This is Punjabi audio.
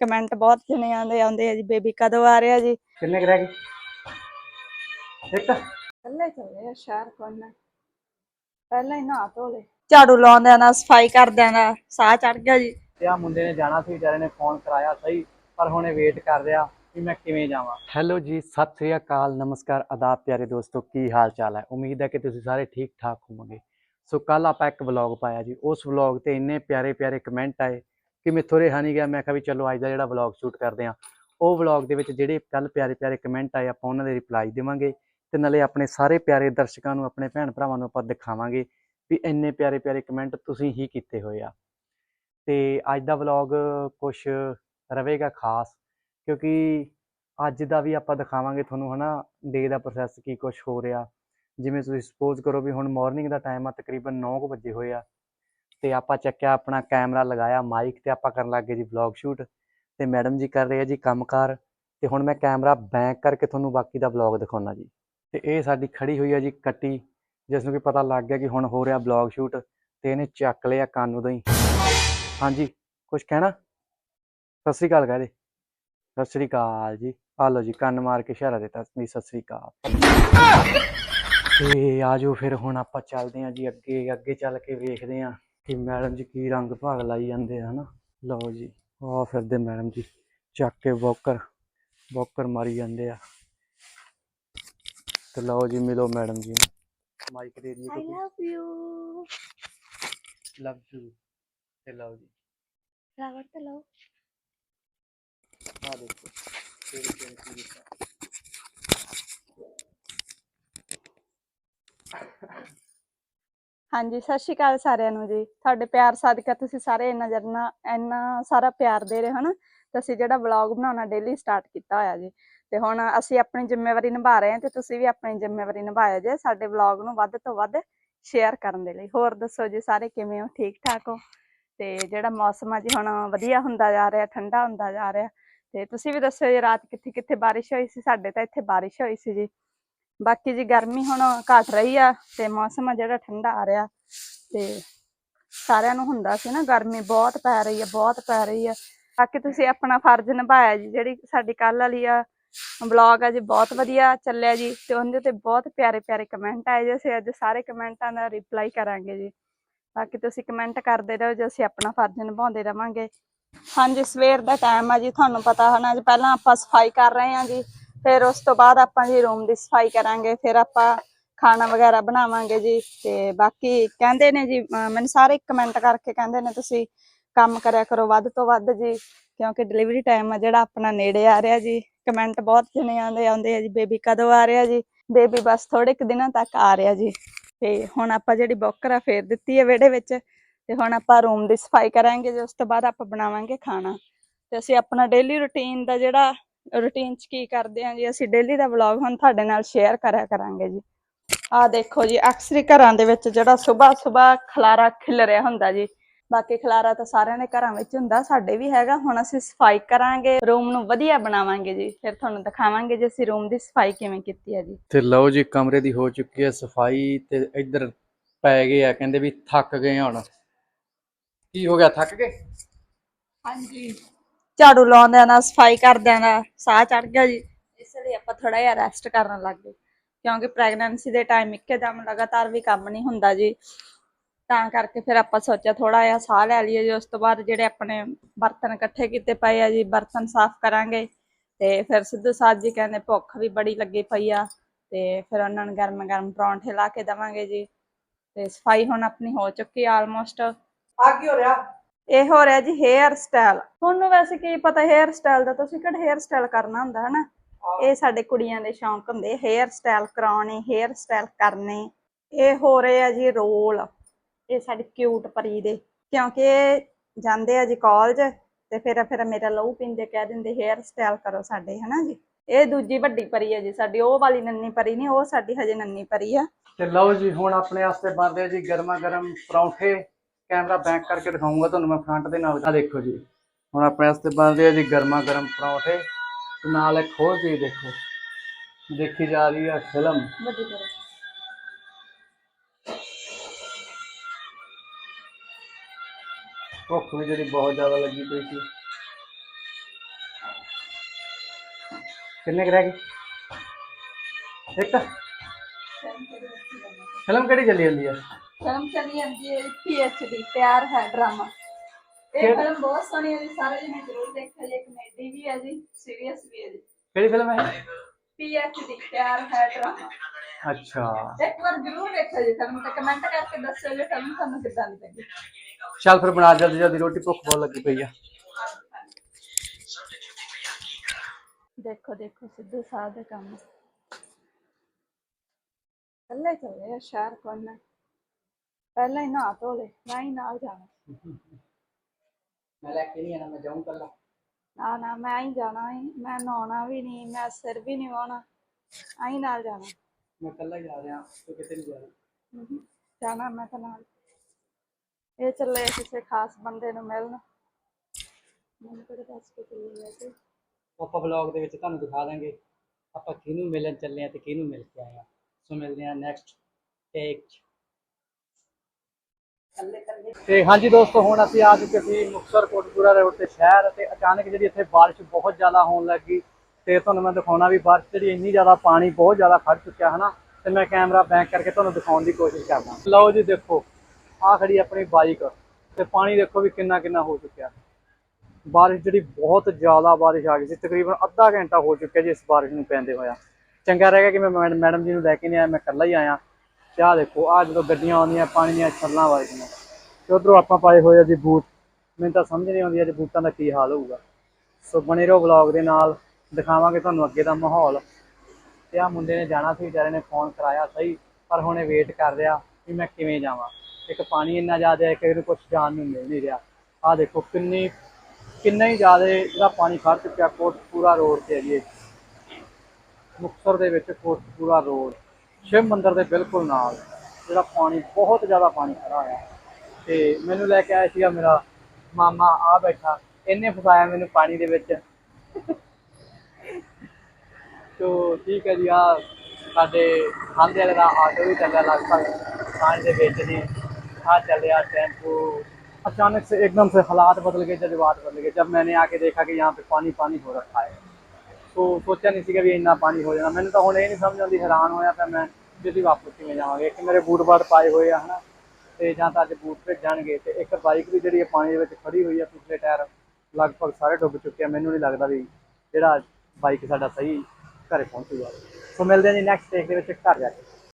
ਕਮੈਂਟ ਬਹੁਤ ਜਣਿਆਂ ਦੇ ਆਉਂਦੇ ਆ ਜੀ ਬੇਬੀ ਕਦੋਂ ਆ ਰਿਹਾ ਜੀ? ਕਿੰਨੇ ਰਹਿ ਗਏ? ਇੱਕ। ਕੱਲੇ ਚੱਲੇ ਆ ਸ਼ਹਿਰ ਕੋਲ ਪਹਿਲਾਂ ਹੀ ਧੋ ਲੈ ਝਾੜੂ ਲਾਉਂਦਿਆਂ ਦਾ ਸਫ਼ਾਈ ਕਰਦਿਆਂ ਦਾ ਸਾਹ ਚੜ ਗਿਆ ਜੀ। ਤੇ ਆ ਮੁੰਡੇ ਨੇ ਜਾਣਾ ਸੀ ਵਿਚਾਰੇ ਨੇ ਫੋਨ ਕਰਾਇਆ ਸਹੀ ਪਰ ਹੁਣੇ ਵੇਟ ਕਰ ਰਿਹਾ ਕਿ ਮੈਂ ਕਿਵੇਂ ਜਾਵਾਂ। ਹੈਲੋ ਜੀ ਸਤਿ ਸ੍ਰੀ ਅਕਾਲ ਨਮਸਕਾਰ ਆਦਾਬ ਪਿਆਰੇ ਦੋਸਤੋ ਕੀ ਹਾਲ ਚਾਲ ਹੈ? ਉਮੀਦ ਹੈ ਕਿ ਤੁਸੀਂ ਸਾਰੇ ਠੀਕ ਠਾਕ ਹੋਵੋਗੇ। ਸੋ ਕੱਲ ਆਪਾਂ ਇੱਕ ਵਲੌਗ ਪਾਇਆ ਜੀ। ਉਸ ਵਲੌਗ ਤੇ ਇੰਨੇ ਪਿਆਰੇ ਪਿਆਰੇ ਕਮੈਂਟ ਆਏ ਕਿ ਮੈਥੋਂ ਰਿਹਾ ਨਹੀਂ ਗਿਆ, ਮੈਂ ਕਿਹਾ ਵੀ ਚਲੋ ਅੱਜ ਦਾ ਜਿਹੜਾ ਵਲੌਗ ਸ਼ੂਟ ਕਰਦੇ ਆ ਉਹ ਵਲੌਗ ਦੇ ਵਿੱਚ ਜਿਹੜੇ ਕੱਲ ਪਿਆਰੇ ਪਿਆਰੇ ਕਮੈਂਟ ਆਏ, ਆਪਾਂ ਉਹਨਾਂ ਦੇ ਰਿਪਲਾਈ ਦੇਵਾਂਗੇ ਤੇ ਨਾਲੇ ਆਪਣੇ ਸਾਰੇ ਪਿਆਰੇ ਦਰਸ਼ਕਾਂ ਨੂੰ, ਆਪਣੇ ਭੈਣ ਭਰਾਵਾਂ ਨੂੰ ਆਪਾਂ ਦਿਖਾਵਾਂਗੇ ਵੀ ਇੰਨੇ ਪਿਆਰੇ ਪਿਆਰੇ ਕਮੈਂਟ ਤੁਸੀਂ ਹੀ ਕੀਤੇ ਹੋਏ ਆ। ਤੇ ਅੱਜ ਦਾ ਵਲੌਗ ਕੁਝ ਰਵੇਗਾ ਖਾਸ, ਕਿਉਂਕਿ ਅੱਜ ਦਾ ਵੀ ਆਪਾਂ ਦਿਖਾਵਾਂਗੇ ਤੁਹਾਨੂੰ ਹਨਾ ਡੇ ਦਾ ਪ੍ਰੋਸੈਸ ਕੀ ਕੁਝ ਹੋ ਰਿਹਾ। ਜਿਵੇਂ ਤੁਸੀਂ ਸਪੋਜ਼ ਕਰੋ ਵੀ ਹੁਣ ਮਾਰਨਿੰਗ ਦਾ ਟਾਈਮ ਆ, ਤਕਰੀਬਨ 9 ਵਜੇ ਹੋਏ ਆ। ਤੇ ਆਪਾਂ ਚੱਕਿਆ ਆਪਣਾ ਕੈਮਰਾ ਲਗਾਇਆ ਮਾਈਕ ਤੇ ਆਪਾਂ ਕਰਨ ਲੱਗੇ ਜੀ ਵਲੌਗ ਸ਼ੂਟ ਤੇ ਮੈਡਮ ਜੀ ਕਰ ਰਹੇ ਆ ਜੀ ਕੰਮਕਾਰ ਤੇ ਹੁਣ ਮੈਂ ਕੈਮਰਾ ਬੈਕ ਕਰਕੇ ਤੁਹਾਨੂੰ ਬਾਕੀ ਦਾ ਵਲੌਗ ਦਿਖਾਉਣਾ ਜੀ। ਤੇ ਇਹ ਸਾਡੀ ਖੜੀ ਹੋਈ ਆ ਜੀ ਕੱਟੀ, ਜਿਸ ਨੂੰ ਕਿ ਪਤਾ ਲੱਗ ਗਿਆ ਕਿ ਹੁਣ ਹੋ ਰਿਹਾ ਵਲੌਗ ਸ਼ੂਟ ਤੇ ਇਹਨੇ ਚੱਕ ਲਿਆ ਕੰਨ ਉਦੋਂ ਹੀ। ਹਾਂਜੀ ਕੁਝ ਕਹਿਣਾ? ਸਤਿ ਸ੍ਰੀ ਅਕਾਲ ਕਹਦੇ ਸਤਿ ਸ੍ਰੀ ਅਕਾਲ ਜੀ। ਆ ਲਓ ਜੀ ਕੰਨ ਮਾਰ ਕੇ ਇਸ਼ਾਰਾ ਦਿੱਤਾ ਵੀ ਸਤਿ ਸ੍ਰੀ ਅਕਾਲ। ਤੇ ਆਜੋ ਫਿਰ ਹੁਣ ਆਪਾਂ ਚੱਲਦੇ ਹਾਂ ਜੀ ਅੱਗੇ ਅੱਗੇ ਚੱਲ ਕੇ ਵੇਖਦੇ ਹਾਂ ਕਿ ਮੈਡਮ ਜੀ ਕੀ ਰੰਗ ਭਾਗ ਲਾਈ ਜਾਂਦੇ ਆ ਹਨਾ? ਲਓ ਜੀ ਆ ਫਿਰਦੇ ਮੈਡਮ ਜੀ ਚੱਕ ਕੇ ਵੋਕਰ ਵੋਕਰ ਮਾਰੀ ਜਾਂਦੇ ਆ। ਤੇ ਲਓ ਜੀ ਮਿਲੋ ਮੈਡਮ ਜੀ ਮਾਈਕ ਦੇ ਦਈਏ ਕੋਈ ਲਵ ਯੂ ਲਵ ਯੂ ਤੇ ਲਓ ਜੀ। ਫਲਾਵਰ ਤੇ ਲਓ। ਆ ਦੇਖੋ ਚੀਜ਼ ਹੈ ਹਾਂਜੀ, ਸਤਿ ਸ਼੍ਰੀ ਅਕਾਲ ਸਾਰਿਆਂ ਨੂੰ ਜੀ। ਤੁਹਾਡੇ ਪਿਆਰ ਸਦਕਾ ਤੁਸੀਂ ਸਾਰੇ ਇੰਨਾ ਜਰਨਾ ਇੰਨਾ ਸਾਰਾ ਪਿਆਰ ਦੇ ਰਹੇ ਹੋ ਨਾ, ਤੇ ਅਸੀਂ ਜਿਹੜਾ ਵਲੌਗ ਬਣਾਉਣਾ ਡੇਲੀ ਸਟਾਰਟ ਕੀਤਾ ਹੋਇਆ ਜੀ। ਤੇ ਹੁਣ ਅਸੀਂ ਆਪਣੀ ਜ਼ਿੰਮੇਵਾਰੀ ਨਿਭਾ ਰਹੇ ਹਾਂ ਤੇ ਤੁਸੀਂ ਵੀ ਆਪਣੀ ਜ਼ਿੰਮੇਵਾਰੀ ਨਿਭਾਇਓ ਜੇ, ਸਾਡੇ ਵਲੌਗ ਨੂੰ ਵੱਧ ਤੋਂ ਵੱਧ ਸ਼ੇਅਰ ਕਰਨ ਦੇ ਲਈ। ਹੋਰ ਦੱਸੋ ਜੀ, ਸਾਰੇ ਕਿਵੇਂ ਹੋ? ਠੀਕ ਠਾਕ ਹੋ? ਤੇ ਜਿਹੜਾ ਮੌਸਮ ਆ ਜੀ, ਹੁਣ ਵਧੀਆ ਹੁੰਦਾ ਜਾ ਰਿਹਾ, ਠੰਡਾ ਹੁੰਦਾ ਜਾ ਰਿਹਾ। ਤੇ ਤੁਸੀਂ ਵੀ ਦੱਸੋ ਜੀ, ਰਾਤ ਕਿੱਥੇ ਕਿੱਥੇ ਬਾਰਿਸ਼ ਹੋਈ ਸੀ? ਸਾਡੇ ਤਾਂ ਇੱਥੇ ਬਾਰਿਸ਼ ਹੋਈ ਸੀ ਜੀ। ਬਾਕੀ ਜੀ ਗਰਮੀ ਹੁਣ ਘਟ ਰਹੀ ਆ ਤੇ ਮੌਸਮ ਆ ਜਿਹੜਾ ਠੰਡਾ ਆ ਰਿਹਾ ਤੇ ਸਾਰਿਆਂ ਨੂੰ ਹੁੰਦਾ ਸੀ ਨਾ ਗਰਮੀ ਬਹੁਤ ਪੈ ਰਹੀ ਆ, ਬਹੁਤ ਪੈ ਰਹੀ ਆ। ਬਾਕੀ ਤੁਸੀਂ ਆਪਣਾ ਫਰਜ਼ ਨਿਭਾਇਆ ਜੀ, ਜਿਹੜੀ ਸਾਡੀ ਕੱਲ ਵਾਲੀ ਆ ਵਲੌਗ ਆ ਜੀ, ਬਹੁਤ ਵਧੀਆ ਚੱਲਿਆ ਜੀ ਤੇ ਉਹਦੇ ਤੇ ਬਹੁਤ ਪਿਆਰੇ ਪਿਆਰੇ ਕਮੈਂਟ ਆਏ ਜੇ ਅਸੀਂ, ਅੱਜ ਸਾਰੇ ਕਮੈਂਟਾਂ ਦਾ ਰਿਪਲਾਈ ਕਰਾਂਗੇ ਜੀ। ਬਾਕੀ ਤੁਸੀਂ ਕਮੈਂਟ ਕਰਦੇ ਰਹੋ ਜੇ ਅਸੀਂ ਆਪਣਾ ਫਰਜ਼ ਨਿਭਾਉਂਦੇ ਰਵਾਂਗੇ। ਹਾਂਜੀ, ਸਵੇਰ ਦਾ ਟਾਈਮ ਆ ਜੀ, ਤੁਹਾਨੂੰ ਪਤਾ ਹੋਣਾ ਨਾ ਜੀ ਪਹਿਲਾਂ ਆਪਾਂ ਸਫ਼ਾਈ ਕਰ ਰਹੇ ਹਾਂ ਜੀ। ਫਿਰ ਉਸ ਤੋਂ ਬਾਅਦ ਆਪਾਂ ਜੀ ਰੂਮ ਦੀ ਸਫ਼ਾਈ ਕਰਾਂਗੇ, ਫਿਰ ਆਪਾਂ ਖਾਣਾ ਵਗੈਰਾ ਬਣਾਵਾਂਗੇ ਜੀ, ਤੇ ਬਾਕੀ ਕਹਿੰਦੇ ਨੇ ਜੀ ਮੈਨੂੰ ਸਾਰੇ ਕਮੈਂਟ ਕਰਕੇ ਕਹਿੰਦੇ ਨੇ ਤੁਸੀਂ ਕੰਮ ਕਰਿਆ ਕਰੋ ਵੱਧ ਤੋਂ ਵੱਧ ਜੀ, ਕਿਉਂਕਿ ਡਿਲੀਵਰੀ ਟਾਈਮ ਆ ਜਿਹੜਾ ਆਪਣਾ ਨੇੜੇ ਆ ਰਿਹਾ ਜੀ ਕਮੈਂਟ ਬਹੁਤ ਜਣਿਆਂ ਦੇ ਆਉਂਦੇ ਆ ਜੀ ਬੇਬੀ ਕਦੋਂ ਆ ਰਿਹਾ ਜੀ ਬੇਬੀ ਬਸ ਥੋੜੇ ਕੁ ਦਿਨਾਂ ਤੱਕ ਆ ਰਿਹਾ ਜੀ, ਤੇ ਹੁਣ ਆਪਾਂ ਜਿਹੜੀ ਬੌਕਰ ਆ ਫੇਰ ਦਿੱਤੀ ਹੈ ਵਿਹੜੇ ਵਿੱਚ, ਤੇ ਹੁਣ ਆਪਾਂ ਰੂਮ ਦੀ ਸਫ਼ਾਈ ਕਰਾਂਗੇ ਜੀ ਉਸ ਤੋਂ ਬਾਅਦ ਆਪਾਂ ਬਣਾਵਾਂਗੇ ਖਾਣਾ, ਤੇ ਅਸੀਂ ਆਪਣਾ ਡੇਲੀ ਰੁਟੀਨ ਦਾ ਜਿਹੜਾ ਰੁਟੀਨ ਚ ਕੀ ਕਰਦੇ ਹਾਂ ਜੀ? ਅਸੀਂ ਡੇਲੀ ਦਾ ਵਲੌਗ ਹੁਣ ਤੁਹਾਡੇ ਨਾਲ ਸ਼ੇਅਰ ਕਰਿਆ ਕਰਾਂਗੇ ਜੀ। ਆਹ ਦੇਖੋ ਜੀ ਅਕਸਰੀ ਘਰਾਂ ਦੇ ਵਿੱਚ ਜਿਹੜਾ ਸਵੇਰ ਸਵੇਰ ਖਲਾਰਾ ਖਿਲ ਰਿਹਾ ਹੁੰਦਾ ਜੀ। ਬਾਕੀ ਖਲਾਰਾ ਤਾਂ ਸਾਰਿਆਂ ਦੇ ਘਰਾਂ ਵਿੱਚ ਹੁੰਦਾ ਸਾਡੇ ਵੀ ਹੈਗਾ। ਹੁਣ ਅਸੀਂ ਸਫ਼ਾਈ ਕਰਾਂਗੇ ਰੂਮ ਨੂੰ ਵਧੀਆ ਬਣਾਵਾਂਗੇ ਜੀ। ਫਿਰ ਤੁਹਾਨੂੰ ਦਿਖਾਵਾਂਗੇ ਜੀ ਅਸੀਂ ਰੂਮ ਦੀ ਸਫ਼ਾਈ ਕਿਵੇਂ ਕੀਤੀ ਹੈ ਜੀ। ਤੇ ਲਓ ਜੀ ਕਮਰੇ ਦੀ ਹੋ ਚੁੱਕੀ ਹੈ ਸਫ਼ਾਈ ਤੇ ਇੱਧਰ ਪੈ ਗਏ ਆ ਕਹਿੰਦੇ ਵੀ ਥੱਕ ਗਏ ਹੁਣ। ਕੀ ਹੋ ਗਿਆ ਥੱਕ ਗਏ? ਹਾਂਜੀ। ਝਾੜੂ ਲਾਉਂਦਿਆਂ ਦਾ ਸਫ਼ਾਈ ਕਰਦਿਆਂ ਦਾ ਸਾਹ ਚੜ ਗਿਆ ਜੀ। ਇਸ ਲਈ ਆਪਾਂ ਥੋੜਾ ਜਿਹਾ ਰੈਸਟ ਕਰਨ ਲੱਗ ਗਏ। ਕਿਉਂਕਿ ਪ੍ਰੈਗਨੈਂਸੀ ਦੇ ਟਾਈਮ ਇੱਕਦਮ ਲਗਾਤਾਰ ਵੀ ਕੰਮ ਨਹੀਂ ਹੁੰਦਾ ਜੀ। ਤਾਂ ਕਰਕੇ ਫਿਰ ਆਪਾਂ ਸੋਚਿਆ ਥੋੜਾ ਜਿਹਾ ਸਾਹ ਲੈ ਲਈਏ ਜੀ। ਉਸ ਤੋਂ ਬਾਅਦ ਜਿਹੜੇ ਆਪਣੇ ਬਰਤਨ ਇਕੱਠੇ ਕੀਤੇ ਪਏ ਆ ਜੀ, ਬਰਤਨ ਸਾਫ਼ ਕਰਾਂਗੇ। ਤੇ ਫਿਰ ਸਿੱਧੂ ਸਾਹਿਬ ਜੀ ਕਹਿੰਦੇ ਭੁੱਖ ਵੀ ਬੜੀ ਲੱਗੀ ਪਈ ਆ। ਤੇ ਫਿਰ ਉਹਨਾਂ ਨੂੰ ਗਰਮ ਗਰਮ ਪਰੌਂਠੇ ਲਾ ਕੇ ਦੇਵਾਂਗੇ ਜੀ। ਤੇ ਸਫ਼ਾਈ ਹੁਣ ਆਪਣੀ ਹੋ ਚੁੱਕੀ ਆਲਮੋਸਟ ਆ ਕੀ ਹੋ ਰਿਹਾ? ਇਹ ਹੋ ਰਿਹਾ ਜੀ ਹੇਅਰ ਸਟਾਈਲ ਤੁਹਾਨੂੰ ਵੈਸੇ ਕੀ ਪਤਾ ਹੇਅਰ ਸਟਾਈਲ ਦਾ ਤੁਸੀਂ ਕਿਹੜਾ ਹੇਅਰ ਸਟਾਈਲ ਕਰਨਾ ਹੁੰਦਾ ਹੈ ਨਾ ਇਹ ਸਾਡੇ ਕੁੜੀਆਂ ਦੇ ਸ਼ੌਂਕ ਹੁੰਦੇ ਹੇਅਰ ਸਟਾਈਲ ਕਰਾਉਣੇ ਹੇਅਰ ਸਟਾਈਲ ਕਰਨੇ। ਇਹ ਹੋ ਰਹੇ ਆ ਜੀ ਰੋਲ ਇਹ ਸਾਡੀ ਕਿਊਟ ਪਰੀ ਦੇ। ਕਿਉਂਕਿ ਜਾਂਦੇ ਆ ਜੀ ਕਾਲਜ ਤੇ ਫਿਰ ਫਿਰ ਮੇਰਾ ਲਹੂ ਪੀਂਦੇ ਕਹਿ ਦਿੰਦੇ ਹੇਅਰ ਸਟਾਈਲ ਕਰੋ ਸਾਡੇ ਹਨਾ ਜੀ? ਇਹ ਦੂਜੀ ਵੱਡੀ ਪਰੀ ਹੈ ਜੀ ਸਾਡੀ ਉਹ ਵਾਲੀ ਨੰਨੀ ਪਰੀ ਨਹੀਂ ਉਹ ਸਾਡੀ ਹਜੇ ਨੰਨੀ ਪਰੀ ਆ। ਤੇ ਲਓ ਜੀ ਹੁਣ ਆਪਣੇ ਵਾਸਤੇ ਬਣ ਰਹੇ ਜੀ ਗਰਮਾ ਗਰਮ ਪਰੌਂਠੇ। ਕੈਮਰਾ ਬੈਕ ਕਰਕੇ ਦਿਖਾਉਂਗਾ ਤੁਹਾਨੂੰ ਮੈਂ ਫਰੰਟ ਦੇ ਨਾਲ। ਆ ਦੇਖੋ ਜੀ, ਹੁਣ ਆਪਣੇ ਵਾਸਤੇ ਬਣ ਆ ਜੀ ਗਰਮਾ ਗਰਮ ਪਰੌਂਠੇ। ਤੇ ਨਾਲ ਇੱਕ ਹੋਰ ਚੀਜ਼ ਦੇਖੋ, ਦੇਖੀ ਜਾ ਰਹੀ ਹੈ ਫਿਲਮ। ਭੁੱਖ ਵੀ ਜਿਹੜੀ ਬਹੁਤ ਜ਼ਿਆਦਾ ਲੱਗੀ ਪਈ ਸੀ। ਕਿੰਨੇ ਕੁ ਰਹਿ ਗਏ? ਇੱਕ? ਫਿਲਮ ਕਿਹੜੀ ਚੱਲੀ ਜਾਂਦੀ ਹੈ ਫਿਲਮ ਚੱਲੀ ਜਾਂਦੀ ਹੈ ਪੀਐਚਡੀ ਪਿਆਰ ਹੈ ਡਰਾਮਾ ਇਹ ਕਿਹੜਾ- ਫਿਲਮ ਬਹੁਤ ਸੋਹਣੀ ਹੈ ਜੀ ਸਾਰੇ ਜਣੇ ਜ਼ਰੂਰ ਦੇਖਿਓ ਜੀ ਕਮੇਡੀ ਵੀ ਹੈ ਜੀ ਸੀਰੀਅਸ ਵੀ ਹੈ ਜੀ ਕਿਹੜੀ ਫਿਲਮ ਹੈ ਪੀਐਚਡੀ ਪਿਆਰ ਹੈ ਡਰਾਮਾ ਅੱਛਾ ਇੱਕ ਵਾਰ ਜ਼ਰੂਰ ਦੇਖਿਓ ਜੀ ਫਿਲਮ ਤੇ ਕਮੈਂਟ ਕਰਕੇ ਦੱਸਿਓ ਜੀ ਫਿਲਮ ਤੁਹਾਨੂੰ ਕਿੱਦਾਂ ਦੀ ਲੱਗੀ ਚੱਲ ਫਿਰ ਬਣਾ ਜਲਦੀ ਜਲਦੀ ਰੋਟੀ ਭੁੱਖ ਬਹੁਤ ਲੱਗੀ ਪਈ ਆ ਦੇਖੋ ਦੇਖੋ ਸਿੱਧੂ ਸਾਹਿਬ ਦੇ ਕੰਮ ਕੱਲੇ ਚੱਲੇ ਆ ਸ਼ਹਿਰ ਕੋਲ ਪਹਿਲਾਂ ਹੀ ਨਹਾ ਧੋ ਲੈ ਮੈਂ ਹੀ ਨਾਲ ਜਾਣਾ। ਮੈਂ ਲੈ ਕੇ ਨਹੀਂ ਆਣਾ ਮੈਂ ਜਾਊਂ ਕੱਲਾ ਨਾ ਨਾ ਮੈਂ ਹੀ ਜਾਣਾ ਹੈ ਮੈਂ ਨਹਾਉਣਾ ਵੀ ਨਹੀਂ ਮੈਂ ਸਿਰ ਵੀ ਨਹੀਂ ਵਾਉਣਾ। ਆਈ ਨਾਲ ਜਾਣਾ। ਮੈਂ ਕੱਲਾ ਹੀ ਜਾ ਰਿਹਾ ਤੂੰ ਕਿਤੇ ਨਹੀਂ ਜਾ ਰਿਹਾ। ਜਾਣਾ ਮੈਂ ਤਾਂ ਨਾਲ। ਇਹ ਚੱਲੇ ਆ ਕਿਸੇ ਖਾਸ ਬੰਦੇ ਨੂੰ ਮਿਲਣ। ਮੈਨੂੰ ਕਿਹੜੇ ਦੱਸ ਕੇ ਚੱਲੀ ਹੈ ਜੀ ਆਪਾਂ ਵਲੌਗ ਦੇ ਵਿੱਚ ਤੁਹਾਨੂੰ ਦਿਖਾ ਦਾਂਗੇ। ਆਪਾਂ ਕਿਹਨੂੰ ਮਿਲਣ ਚੱਲੇ ਆ ਤੇ ਕਿਹਨੂੰ ਮਿਲ ਕੇ ਆਏ ਆ। ਸੋ ਮਿਲਦੇ ਆ ਨੈਕਸਟ ਟੇਕ ਤੇ ਹਾਂਜੀ ਦੋਸਤੋ, ਹੁਣ ਅਸੀਂ ਆ ਚੁੱਕੇ ਸੀ ਮੁਕਤਸਰ ਕੋਟਪੂਰਾ ਰੋਡ ਤੇ ਸ਼ਹਿਰ ਤੇ ਅਚਾਨਕ ਜਿਹੜੀ ਇੱਥੇ ਬਾਰਿਸ਼ ਬਹੁਤ ਜ਼ਿਆਦਾ ਹੋਣ ਲੱਗੀ ਤੇ ਤੁਹਾਨੂੰ ਮੈਂ ਦਿਖਾਉਣਾ ਵੀ ਬਾਰਿਸ਼ ਜਿਹੜੀ ਇੰਨੀ ਜ਼ਿਆਦਾ ਪਾਣੀ ਬਹੁਤ ਜ਼ਿਆਦਾ ਖੜ ਚੁੱਕਿਆ ਹਨਾ ਤੇ ਮੈਂ ਕੈਮਰਾ ਬੈਕ ਕਰਕੇ ਤੁਹਾਨੂੰ ਦਿਖਾਉਣ ਦੀ ਕੋਸ਼ਿਸ਼ ਕਰਦਾ। ਲਓ ਜੀ ਦੇਖੋ ਆ ਖੜੀ ਆਪਣੀ ਬਾਈਕ ਤੇ ਪਾਣੀ ਦੇਖੋ ਵੀ ਕਿੰਨਾ ਕਿੰਨਾ ਹੋ ਚੁੱਕਿਆ। ਬਾਰਿਸ਼ ਜਿਹੜੀ ਬਹੁਤ ਜ਼ਿਆਦਾ ਬਾਰਿਸ਼ ਆ ਗਈ ਸੀ, ਤਕਰੀਬਨ ਅੱਧਾ ਘੰਟਾ ਹੋ ਚੁੱਕਿਆ ਜੀ ਇਸ ਬਾਰਿਸ਼ ਨੂੰ ਪੈਂਦੇ ਹੋਇਆ। ਚੰਗਾ ਰਹਿ ਗਿਆ ਕਿ ਮੈਂ ਮੈਡ- ਮੈਡਮ ਜੀ ਨੂੰ ਲੈ ਕੇ ਨਹੀਂ ਆਇਆ, ਮੈਂ ਇਕੱਲਾ ਹੀ ਆਇਆ। ਤੇ ਆਹ ਦੇਖੋ, ਆਹ ਜਦੋਂ ਗੱਡੀਆਂ ਆਉਂਦੀਆਂ, ਪਾਣੀ ਦੀਆਂ ਛੱਲਾਂ ਵੱਜਦੀਆਂ। ਤੇ ਉਧਰੋਂ ਆਪਾਂ ਪਾਏ ਹੋਏ ਆ ਜੀ ਬੂਟ। ਮੈਨੂੰ ਤਾਂ ਸਮਝ ਨਹੀਂ ਆਉਂਦੀ ਅੱਜ ਬੂਟਾਂ ਦਾ ਕੀ ਹਾਲ ਹੋਊਗਾ। ਸੋ ਬਣੇ ਰਹੋ ਵਲੌਗ ਦੇ ਨਾਲ। ਦਿਖਾਵਾਂਗੇ ਤੁਹਾਨੂੰ ਅੱਗੇ ਦਾ ਮਾਹੌਲ। ਤੇ ਆ ਮੁੰਡੇ ਨੇ ਜਾਣਾ ਸੀ, ਵਿਚਾਰੇ ਨੇ ਫੋਨ ਕਰਾਇਆ ਸਹੀ, ਪਰ ਹੁਣੇ ਵੇਟ ਕਰ ਰਿਹਾ ਵੀ ਮੈਂ ਕਿਵੇਂ ਜਾਵਾਂ। ਇੱਕ ਪਾਣੀ ਇੰਨਾ ਜ਼ਿਆਦਾ ਹੈ ਕਿ ਇਹਨੂੰ ਕੁਝ ਜਾਣ ਨੂੰ ਮਿਲ ਨਹੀਂ ਰਿਹਾ। ਆ ਦੇਖੋ, ਕਿੰਨੀ, ਕਿੰਨਾ ਹੀ ਜ਼ਿਆਦਾ ਜਿਹੜਾ ਪਾਣੀ ਖੜ ਚੁੱਕਿਆ ਕੋਟਪੂਰਾ ਰੋਡ ਤੇ ਹੈ ਜੀ ਮੁਕਤਸਰ ਦੇ ਵਿੱਚ ਕੋਟਪੂਰਾ ਰੋਡ ਸ਼ਿਵ ਮੰਦਿਰ ਦੇ ਬਿਲਕੁਲ ਨਾਲ ਜਿਹੜਾ ਪਾਣੀ ਬਹੁਤ ਜ਼ਿਆਦਾ ਪਾਣੀ ਖੜਾ ਹੋਇਆ ਤੇ ਮੈਨੂੰ ਲੈ ਕੇ ਆਇਆ ਸੀਗਾ ਮੇਰਾ ਮਾਮਾ ਆ ਬੈਠਾ ਇਹਨੇ ਫਸਾਇਆ ਮੈਨੂੰ ਪਾਣੀ ਦੇ ਵਿੱਚ ਤੋ ਠੀਕ ਹੈ ਜੀ ਆ ਸਾਡੇ ਖਾਂਦੇ ਵਾਲੇ ਦਾ ਆਟੋ ਵੀ ਚੱਲਿਆ ਲਗਭਗ ਪਾਣੀ ਦੇ ਵਿੱਚ ਦੀ आ चलिया टेम्पो अचानक से एकदम से हालात बदल गए जज्बात बदल गए जब मैंने आके देखा कि यहाँ पे पानी पानी हो रखा है तो सोचा नहीं ਸੀਗਾ ਵੀ ਇੰਨਾ ਪਾਣੀ ਹੋ ਜਾਣਾ ਮੈਨੂੰ ਤਾਂ ਹੁਣ ਇਹ ਨਹੀਂ ਸਮਝ ਆਉਂਦੀ ਹੈਰਾਨ ਹੋਇਆ ਪਿਆ ਮੈਂ ਜਿੱਦੀ ਵਾਪਸ ਕਿਵੇਂ ਜਾਵਾਂਗੇ? ਇੱਕ ਮੇਰੇ ਬੂਟ ਬਾਟ ਪਾਏ ਹੋਏ ਆ, ਹਨਾ? ਤੇ ਜਾਂ ਤਾਂ ਅੱਜ ਬੂਟ ਭੇਜਣਗੇ ਤੇ ਇੱਕ ਬਾਈਕ ਵੀ ਜਿਹੜੀ ਹੈ ਪਾਣੀ ਦੇ ਵਿੱਚ ਖੜੀ ਹੋਈ ਆ ਪਿਛਲੇ ਟਾਇਰ, ਲਗਭਗ ਸਾਰੇ ਡੁੱਬ ਚੁੱਕੇ ਆ। ਮੈਨੂੰ ਨਹੀਂ ਲੱਗਦਾ ਵੀ ਜਿਹੜਾ ਬਾਈਕ ਸਾਡਾ ਸਹੀ ਘਰੇ ਪਹੁੰਚੂਗਾ। ਸੋ ਮਿਲਦੇ ਹਾਂ ਜੀ ਨੈਕਸਟ ਟੇਕ ਦੇ ਵਿੱਚ ਘਰ ਜਾ ਕੇ।